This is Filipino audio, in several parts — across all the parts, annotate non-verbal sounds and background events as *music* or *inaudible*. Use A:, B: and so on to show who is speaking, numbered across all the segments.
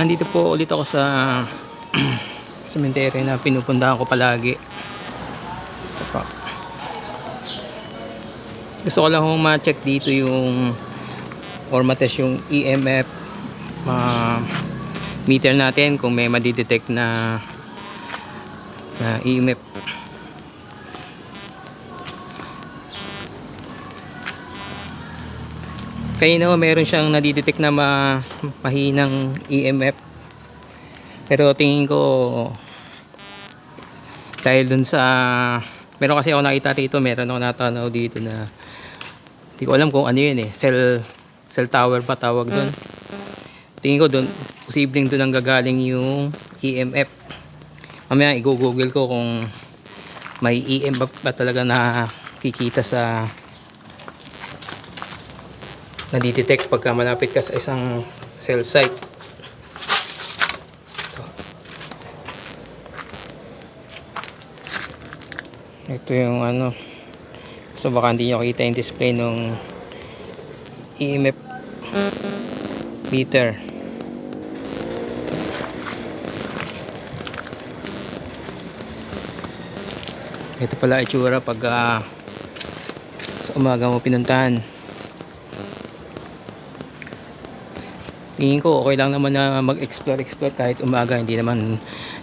A: andito po ulit ako *clears throat* sa cemetery na pinupuntahan ko palagi. Ito. Gusto ko lang kung ma-check dito yung or matest yung EMF ma meter natin kung may madidetect na na EMF Kanina meron siyang nadidetect na ma, mahinang EMF. Pero tingin ko dahil dun sa meron kasi ako nakita rito, meron ako natanaw dito na hindi ko alam kung ano yun eh, cell cell tower ba tawag dun. Tingin ko dun, posibleng dun ang gagaling yung EMF. Mamaya i-google ko kung may EMF ba talaga na kikita sa nadidetect pagka malapit ka sa isang cell site. Ito yung ano. So baka hindi nyo kita yung display nung EMF meter. Ito pala itsura pag ah, sa umaga mo pinuntahan. Tingin ko okay lang naman na mag-explore explore kahit umaga hindi naman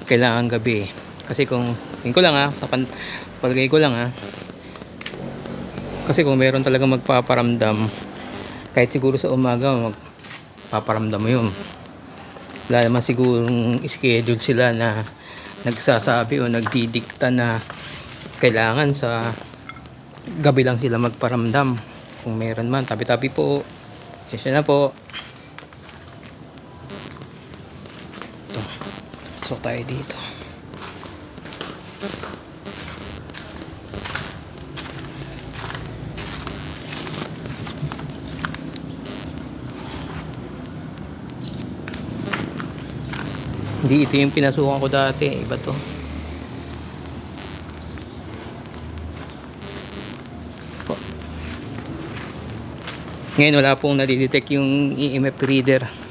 A: kailangan gabi. Kasi kung tingin ko lang ha tapan, palagay ko lang ha kasi kung meron talaga magpaparamdam kahit siguro sa umaga magpaparamdam mo yun. Wala naman sigurong schedule sila na nagsasabi o nagdidikta na kailangan sa gabi lang sila magparamdam. Kung meron man tabi tabi po. Sesya na po Pasok tayo dito. Hindi ito yung pinasukan ko dati. Iba to. Ngayon wala pong nadidetect yung EMF reader.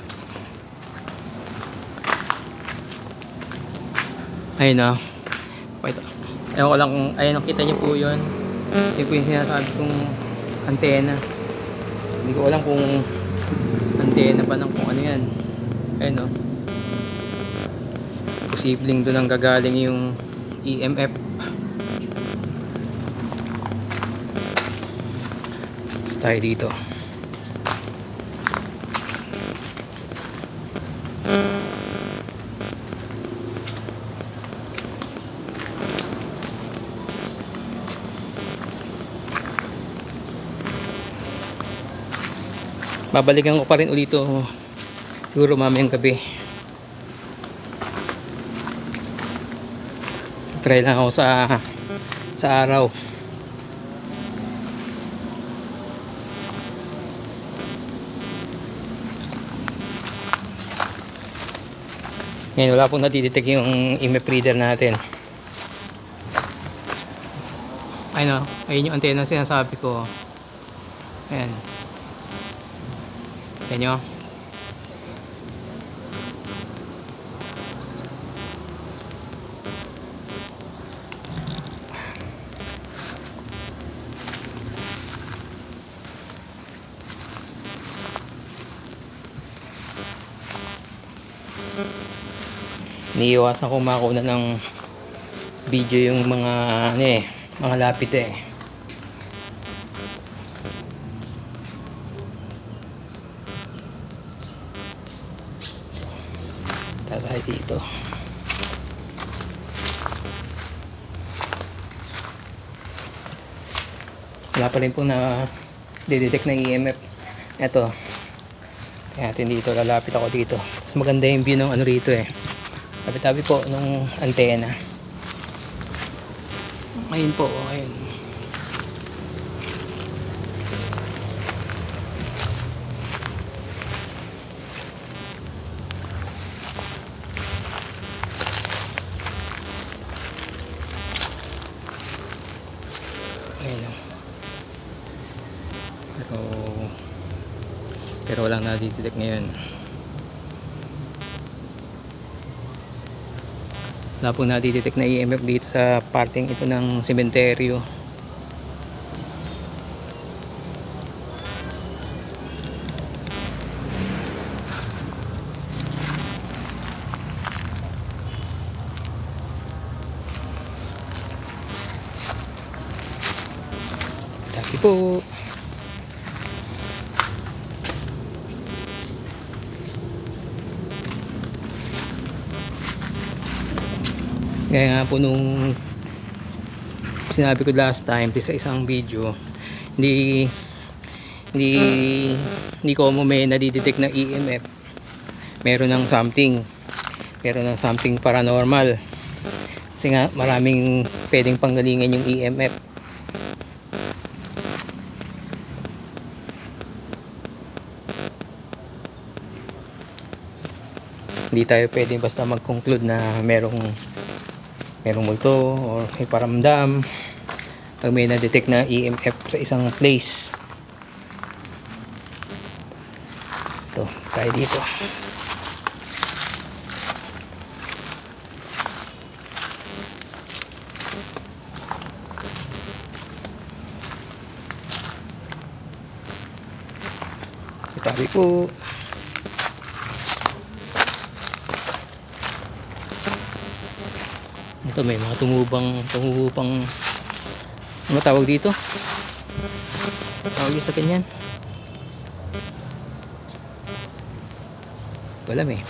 A: Ayun na. Wait. Ewan ko lang kung, ayun, kita niyo po yun. Yun po yung sinasabi kong antena. Hindi ko alam kung antena pa ng kung ano yan. Ayun o. Posibleng doon ang gagaling yung EMF. Tayo dito. Babalikan ko pa rin ulit ito siguro mamayang gabi. Try lang ako sa sa araw. Ngayon wala pong natidetect yung image reader natin. Ayun o ayun yung antenna sinasabi ko. Ayan yan nyo. Niiwasan ko makuna ng video yung mga ano eh, mga lapit eh. Tayo dito. Wala pa rin po na didetect ng EMF eto. Kaya natin dito. Lalapit ako dito. Mas maganda yung view ng ano rito eh. Tabi tabi po nung antena. Ayun po ayun nadidetect ngayon. wala pong nadidetect na EMF dito sa parting ito ng sementeryo Dati po Gaya nga po nung sinabi ko last time sa isang video, hindi hindi hindi ko mo may nadidetect na EMF. Meron ng something. Meron ng something paranormal. Kasi nga maraming pwedeng panggalingan yung EMF. Hindi tayo pwedeng basta mag-conclude na merong merong multo or may paramdam pag may na-detect na EMF sa isang place. Ito tayo dito. Sa tabi po Ito may mga tumubang tumubang ano tawag dito? Tawag sa ganyan. Wala eh. *laughs*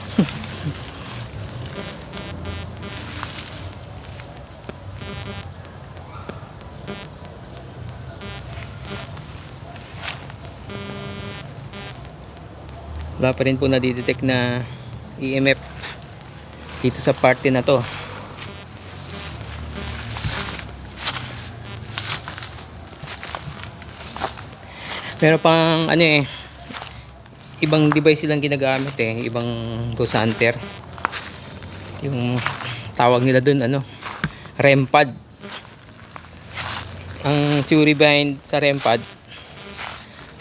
A: Wala pa rin po nadidetect na EMF dito sa party na to. Meron pang ano eh ibang device silang ginagamit eh, ibang ghost hunter. Yung tawag nila dun ano, REM pad. Ang theory behind sa REM pad,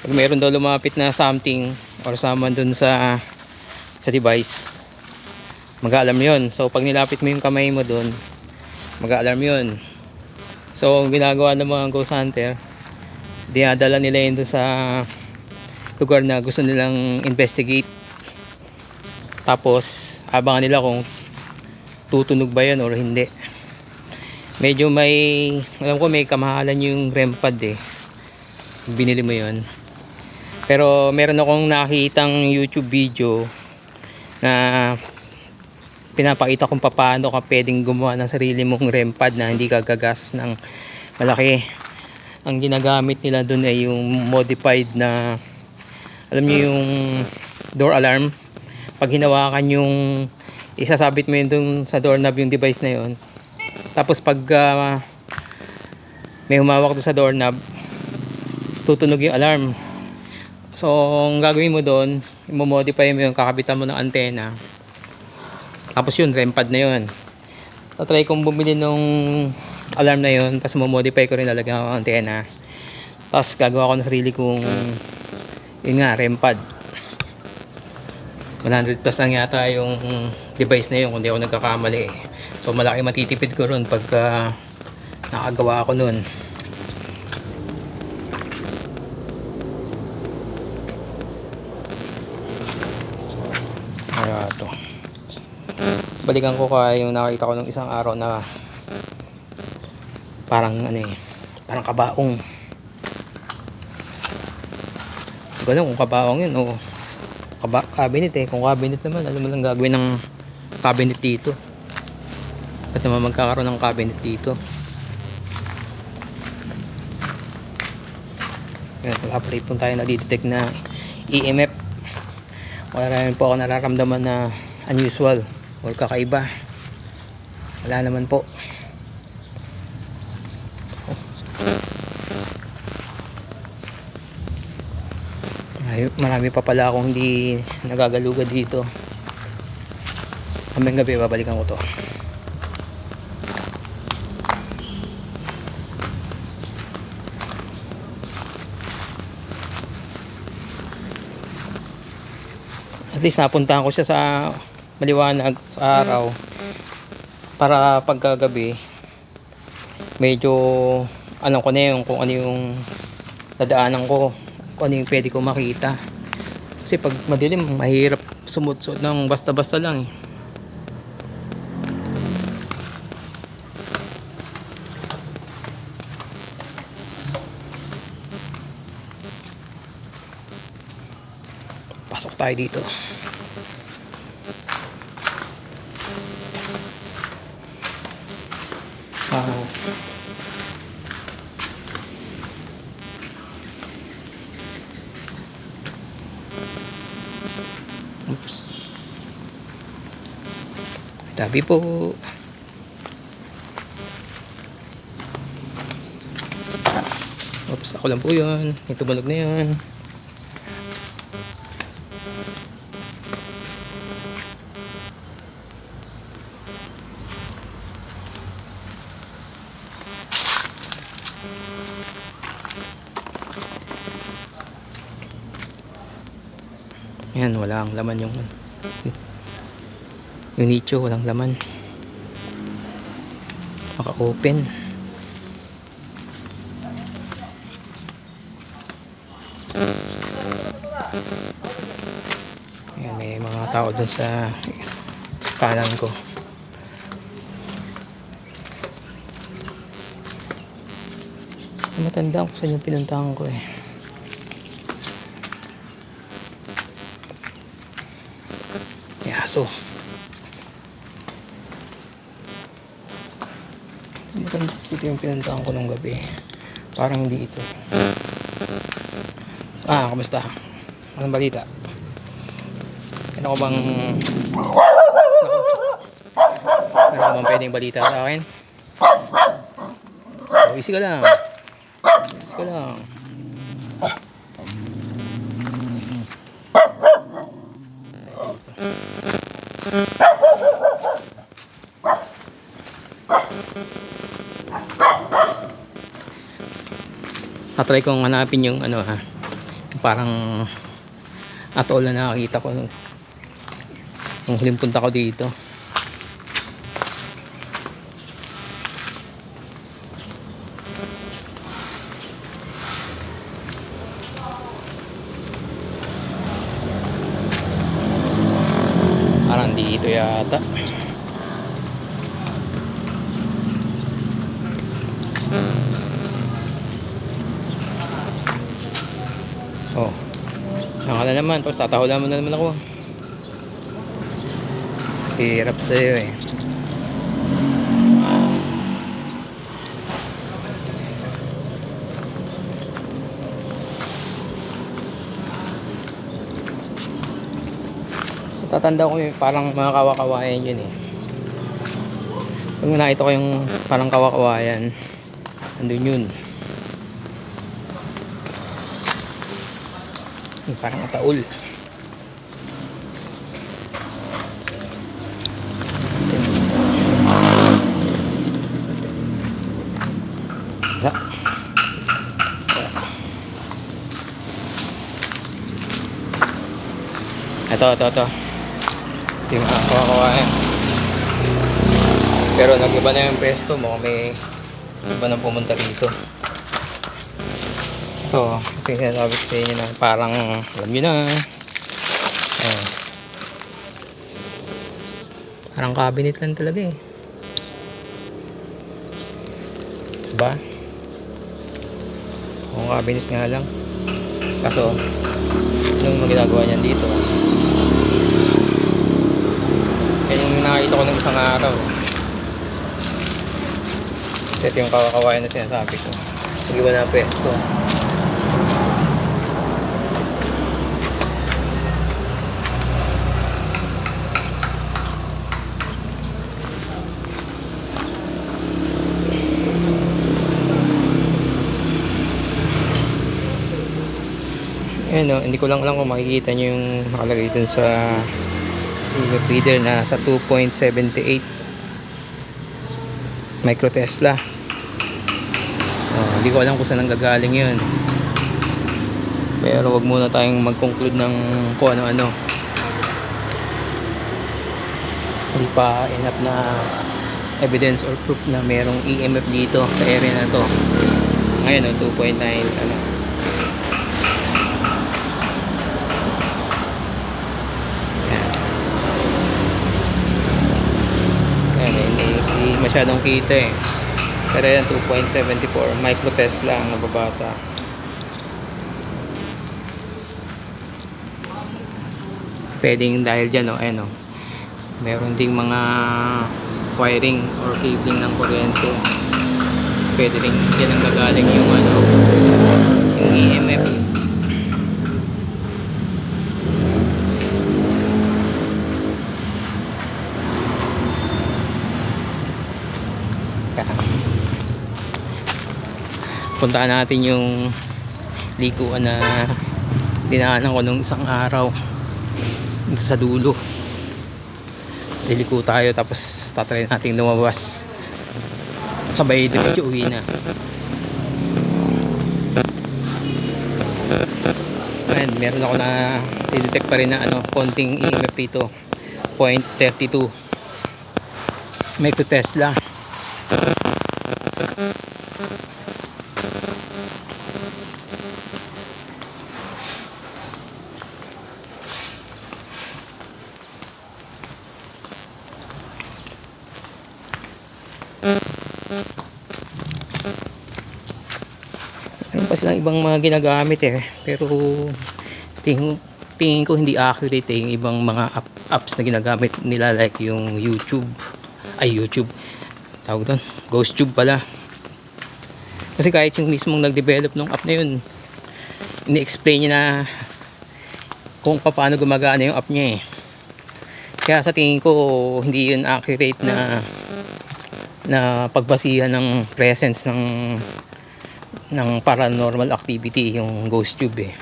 A: pag meron daw lumapit na something or someone dun sa sa device, mag-alarm yun. So pag nilapit mo yung kamay mo dun, mag-alarm yun. So ginagawa ng mga ghost hunter, dinadala nila yun sa lugar na gusto nilang investigate. Tapos abangan nila kung tutunog ba yun or hindi. Medyo may alam ko may kamahalan yung REM pad eh. Binili mo yun. Pero meron akong nakitang youtube video na pinapakita kung paano ka pwedeng gumawa ng sarili mong REM pad na hindi ka gagastos ng malaki ang ginagamit nila doon ay yung modified na alam niyo yung door alarm? Pag hinawakan yung isasabit mo yun dun sa doorknob yung device na yun. Tapos pag ah, may humawak doon sa doorknob tutunog yung alarm. So ang gagawin mo doon i-modify mo yung kakabitan mo ng antena. Tapos yun REM pad na yun. Tatry kong bumili nung alarm na yun tapos mo-modify ko rin lalagyan ko ng antena tapos gagawa ko ng sarili kong yun nga REM pad. 100 plus lang yata yung device na yun kung di ako nagkakamali. So malaki matitipid ko ron pagka nakagawa ako nun. Kaya to balikan ko kaya yung nakita ko nung isang araw na parang ano eh parang kabaong. Ganun kung kabaong yun o kaba, cabinet eh kung cabinet naman ano mo lang gagawin ng cabinet dito? At naman magkakaroon ng cabinet dito? Yan, update po tayo na detect na EMF wala rin po ako nararamdaman na unusual or kakaiba. Wala naman po Marami pa pala akong hindi nagagalugad dito. Kaming gabi babalikan ko to. At least napuntahan ko siya sa maliwanag sa araw. Para pagkagabi medyo alam ko na yung kung ano yung dadaanan ko kung ano yung pwede ko makita. Kasi pag madilim mahirap sumut-sut ng basta-basta lang eh. Pasok tayo dito Tabi po. Oops, ako lang po yun. Balog na yun. Yan, walang laman yung yung nicho, walang laman. Maka-open. Yan, may mga tao dun sa kanan ko. Matandaan ko sa yung pinuntahan ko eh. May aso. Ito yung pinuntahan ko nung gabi. Parang hindi ito. Ah, kamusta? Anong balita? Ano ko bang... Ano ko bang pwedeng balita sa akin? Oh, easy ka lang. Easy ka lang. Natry kong hanapin yung ano ha. Parang atol na nakakita ko nung huling punta ko dito. Parang dito yata. Oh. Nakala naman, tapos tatahulan mo na naman ako. Hirap sa'yo eh. Tatanda ko yung parang mga kawakawayan yun eh. Pag nakita ko yung parang kawakawayan, andun yun. Yung parang ataul. Ito, ito, ito. Ito yung mga kawakawayan. Pero nag-iba na yung pesto mo. May iba nang pumunta rito. Ito, ito yung sinasabi sa inyo na parang, alam nyo na. Ayan. Parang cabinet lang talaga eh. Diba? Oo, cabinet nga lang. Kaso, anong ginagawa niyan dito? Yung nakita ko ng isang araw. Ito yung kawakawayan na sinasabi ko. Nag-iba na pwesto. Ayan o, hindi ko lang alam kung makikita nyo yung nakalagay dun sa Google Reader na sa 2.78 micro Tesla. Oh, hindi ko alam kung saan nanggagaling yun. Pero wag muna tayong mag-conclude ng kung ano-ano. Hindi pa enough na evidence or proof na merong EMF dito sa area na to ngayon oh, 2.9 ano Yan, hindi, hindi masyadong kita eh. Pero yan, 2.74. Micro Tesla ang nababasa. Pwedeng dahil dyan, oh, ayan, oh. Meron ding mga wiring or cabling ng kuryente. Pwede rin dyan ang gagaling yung ano, yung EMF. Puntahan natin yung likuan na dinaanan ko nung isang araw. Dito sa dulo. Liliko tayo tapos tatry natin lumabas. Sabay diretso uwi na. Ayan, meron ako na detect pa rin na ano, konting EMF dito. 0.32 micro Tesla Meron pa silang ibang mga ginagamit eh. Pero tingin, tingin ko hindi accurate eh, yung ibang mga app, apps na ginagamit nila like yung YouTube. Ay YouTube. Tawag doon. GhostTube pala. Kasi kahit yung mismong nag-develop ng app na yun, ini-explain niya na kung paano gumagana yung app niya eh. Kaya sa tingin ko hindi yun accurate na na pagbasihan ng presence ng ng paranormal activity yung ghost tube eh.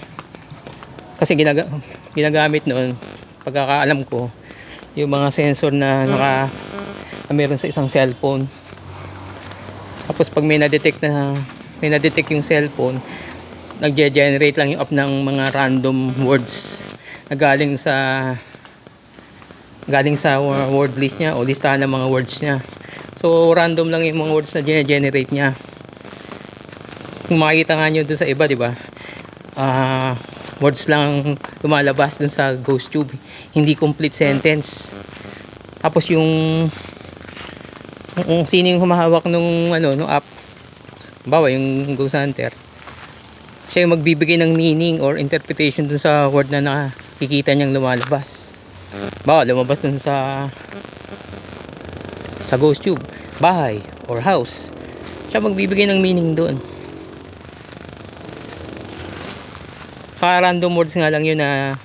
A: Kasi ginaga, ginagamit noon pagkakaalam ko yung mga sensor na naka na meron sa isang cellphone. Tapos pag may na-detect na may na-detect yung cellphone, nagge-generate lang yung app ng mga random words na galing sa galing sa word list niya o listahan ng mga words niya. So random lang yung mga words na generate niya kung makikita nga nyo dun sa iba, di ba? Ah, words lang lumalabas dun sa ghost tube. Hindi complete sentence. Tapos yung kung sino yung humahawak nung ano, nung app. Bawa yung Ghost Hunter. Siya yung magbibigay ng meaning or interpretation dun sa word na nakikita niyang lumalabas. Bawa lumabas dun sa sa ghost tube, bahay or house. Siya magbibigay ng meaning doon. Saka random words nga lang yun na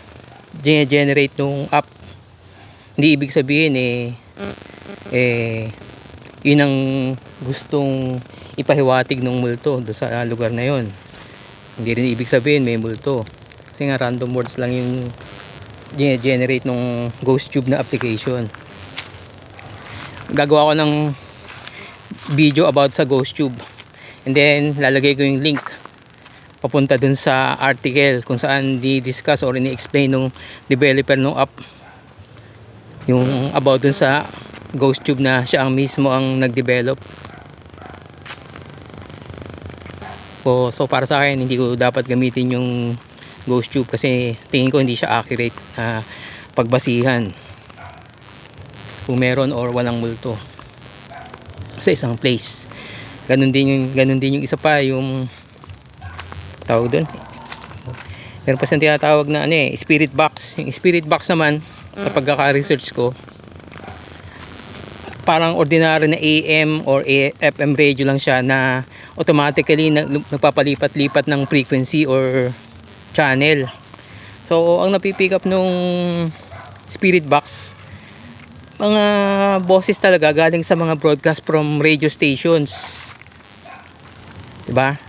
A: generate nung app. Hindi ibig sabihin eh eh yun ang gustong ipahiwatig ng multo do sa lugar na yon. Hindi rin ibig sabihin may multo. Kasi nga random words lang yung generate nung ghost tube na application. Gagawa ko ng video about sa ghost tube. And then lalagay ko yung link papunta dun sa article kung saan di-discuss or ini-explain nung developer nung app. Yung about dun sa ghost tube na siya ang mismo ang nag-develop. So, so para sa akin hindi ko dapat gamitin yung ghost tube kasi tingin ko hindi siya accurate na pagbasihan. Kung meron or walang multo sa isang place. Ganun din yung ganun din yung isa pa yung tawag doon. Meron pa siyang tinatawag na ano eh spirit box. Yung spirit box naman sa pagkaka-research ko parang ordinary na AM or FM radio lang siya na automatically na, nagpapalipat-lipat ng frequency or channel. So ang napipick up nung spirit box mga boses talaga galing sa mga broadcast from radio stations 'di ba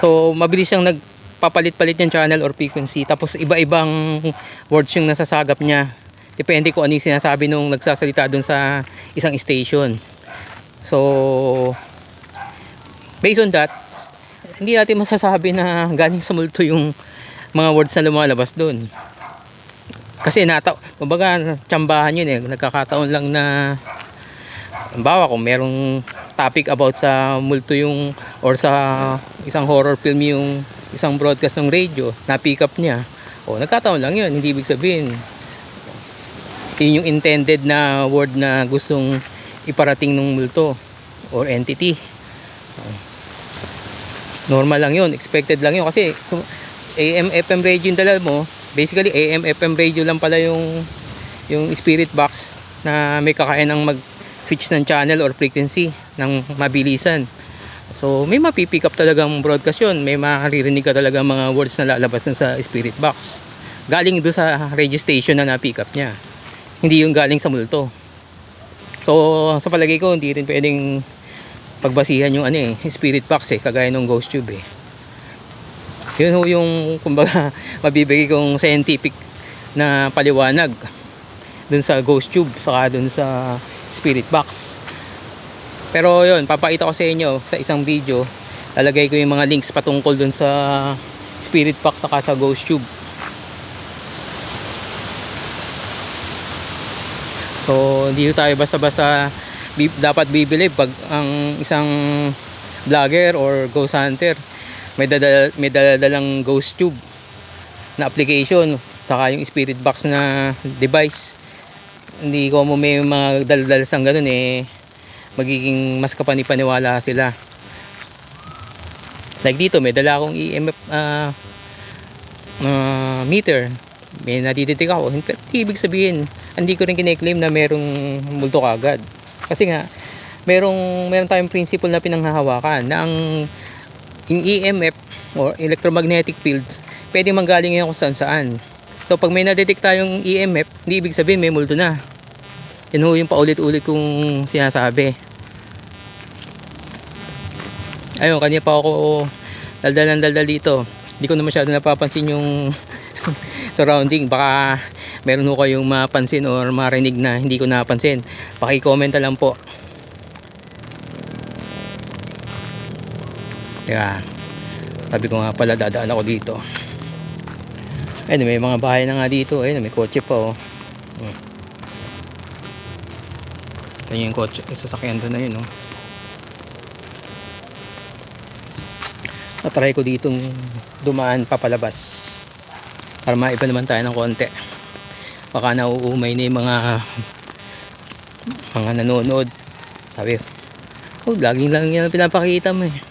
A: So, mabilis siyang nagpapalit-palit ng channel or frequency. Tapos, iba-ibang words yung nasasagap niya. Depende kung ano yung sinasabi nung nagsasalita dun sa isang station. So, based on that, hindi natin masasabi na galing sa multo yung mga words na lumalabas dun. Kasi nata, kumbaga, tsambahan yun eh. Nagkakataon lang na Halimbawa, kung merong topic about sa multo yung or sa isang horror film yung isang broadcast ng radio, na-pick up niya. O, nagkataon lang yun. Hindi ibig sabihin. Yun yung intended na word na gustong iparating ng multo or entity. Normal lang yun. Expected lang yun. Kasi AM, FM radio yung dala mo. Basically, AM, FM radio lang pala yung yung spirit box na may kakain ng mag switch ng channel or frequency ng mabilisan. So, may mapipick up talagang broadcast yun. May maririnig ka talaga mga words na lalabas sa spirit box. Galing doon sa radio station na na-pick up niya. Hindi yung galing sa multo. So, sa palagay ko, hindi rin pwedeng pagbasihan yung ano eh, spirit box eh, kagaya ng ghost tube eh. Yun ho yung, kumbaga, *laughs* mabibigay kong scientific na paliwanag dun sa ghost tube, saka dun sa spirit box. Pero yun, papakita ko sa inyo sa isang video. Lalagay ko yung mga links patungkol dun sa spirit box saka sa ghost tube. So, hindi tayo basta-basta bi- dapat bibili pag ang isang vlogger or ghost hunter may dadala, may daladalang ghost tube na application saka yung spirit box na device. Hindi ko mo may mga daldal sang ganun eh magiging mas kapanipaniwala sila. Like dito may dala akong EMF ah, ah, meter. May nadidetect ako. Hindi ibig sabihin hindi ko rin kine-claim na merong multo kagad kasi nga merong meron tayong principle na pinanghahawakan na ang yung EMF or electromagnetic field pwede manggaling yan kung saan saan. So pag may nadetect tayong EMF hindi ibig sabihin may multo na. Yun ho yung paulit-ulit kong sinasabi. Ayun kanya pa ako daldal ng daldal dito. Hindi ko na masyado napapansin yung *laughs* surrounding. Baka meron ho kayong mapansin or marinig na hindi ko napansin. Paki-comment lang po kaya sabi ko nga pala dadaan ako dito. Ayun may mga bahay na nga dito. Ayun may kotse pa oh. Hmm. ito yung kotse yung sasakyan doon na yun oh. Natry ko ditong dumaan papalabas para maiba naman tayo ng konti. Baka nauumay na yung mga mga nanonood. Sabi oh laging lang yan pinapakita mo eh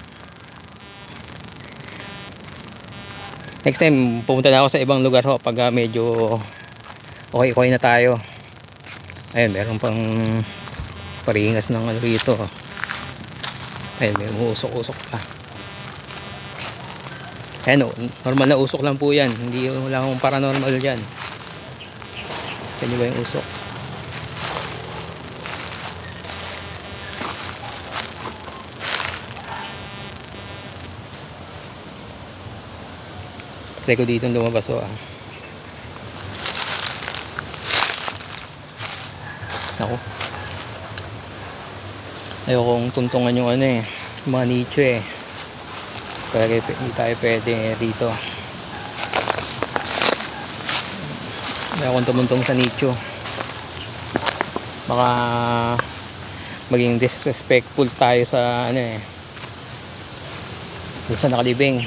A: next time pumunta na ako sa ibang lugar ho pag ah, medyo okay okay na tayo. Ayun meron pang paringas ng ano rito. Ayun may uusok-usok pa. Ayun oh, normal na usok lang po yan. Hindi wala akong paranormal dyan. Sa ba yung usok try ko dito lumabas oh ah. ako ayokong tuntungan yung ano eh mga nicho eh. Kaya hindi tayo pwede dito. Ayokong tumuntong sa nicho. Baka maging disrespectful tayo sa ano eh sa nakalibing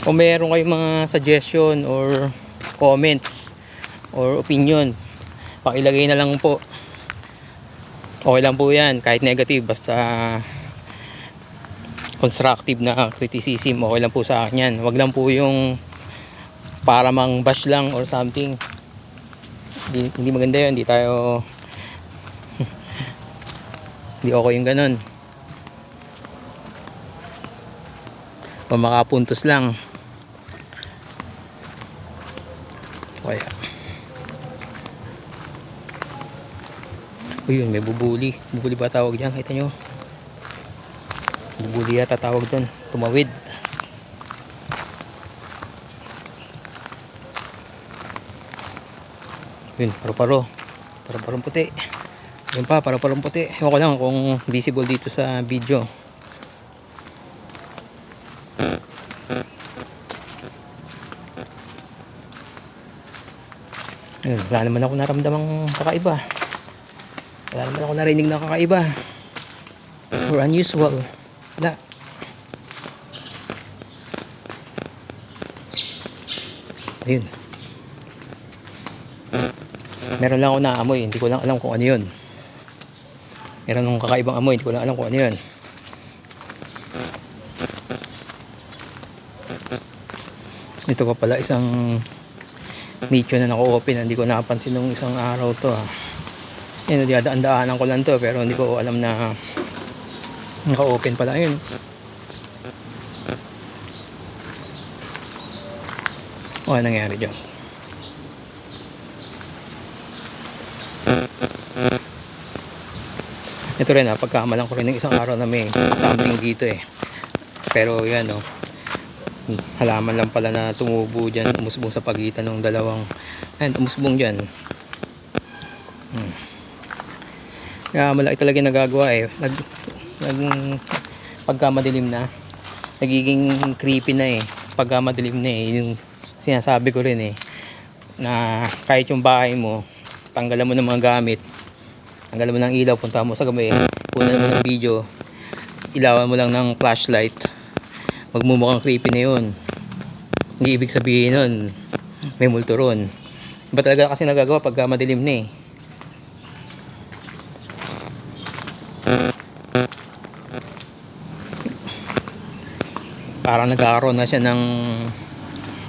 A: kung meron kayong mga suggestion or comments or opinion pakilagay na lang po. Okay lang po yan kahit negative basta constructive na criticism okay lang po sa akin yan. Wag lang po yung para mang bash lang or something. Hindi, hindi maganda yun hindi tayo *laughs* hindi okay yung ganun. O makapuntos lang Ayun, may bubuli. Bubuli ba tawag dyan? Kita nyo. Bubuli yata tawag dyan. Tumawid. Ayun, paro-paro. Paro-parong puti. Ayun pa, paro-parong puti. Ewan ko lang kung visible dito sa video. Ayun, wala naman ako naramdamang kakaiba. Wala naman ako narinig na kakaiba. Or unusual. Wala. Ayun. Meron lang ako naamoy, hindi ko lang alam kung ano yun. Meron akong kakaibang amoy, hindi ko lang alam kung ano yun. Ito pa pala isang nicho na naka-open, hindi ko napansin nung isang araw to ah. Yan, dinadaan-daanan ko lang to pero hindi ko alam na naka-open pala yun. O, ano nangyari dyan? Ito rin ah, pagkamalan ko rin ng isang araw na may something dito eh. Pero yan oh, halaman lang pala na tumubo dyan, umusbong sa pagitan ng dalawang, ayun, umusbong dyan. Hmm. Kaya malaki talaga yung nagagawa eh. Nag, nag, pagka madilim na, nagiging creepy na eh. Pagka madilim na eh, yung sinasabi ko rin eh, na kahit yung bahay mo, tanggalan mo ng mga gamit, tanggalan mo ng ilaw, punta mo sa gabi, punan mo ng video, ilawan mo lang ng flashlight, magmumukhang creepy na yun. Hindi ibig sabihin nun, may multo ron. Iba talaga kasi nagagawa pagka madilim na eh. Parang nagkakaroon na siya ng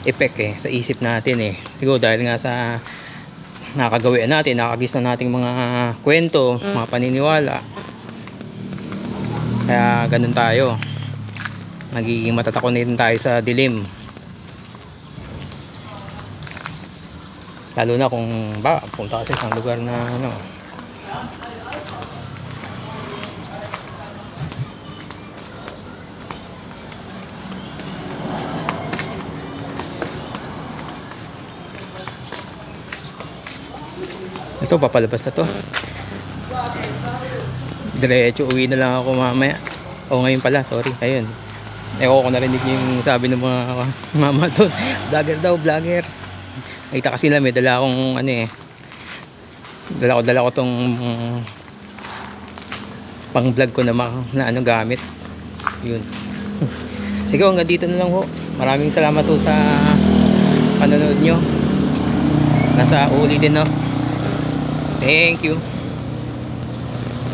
A: effect eh sa isip natin eh. Siguro dahil nga sa nakagawian natin, nakagis na nating mga kwento, mga paniniwala. Kaya ganun tayo nagiging matatakon din tayo sa dilim lalo na kung ba punta kasi sa lugar na ano ito papalabas na to diretso uwi na lang ako mamaya o ngayon pala sorry ayun Ewan ko narinig yung sabi ng mga *laughs* mama doon. Vlogger daw, vlogger. Nakita kasi nila may dala akong ano eh. Dala ko, dala ko tong pang vlog ko na, na ano gamit. Yun. *laughs* Sige, hanggang dito na lang ho. Maraming salamat ho sa panonood nyo. Nasa uli din no. Thank you.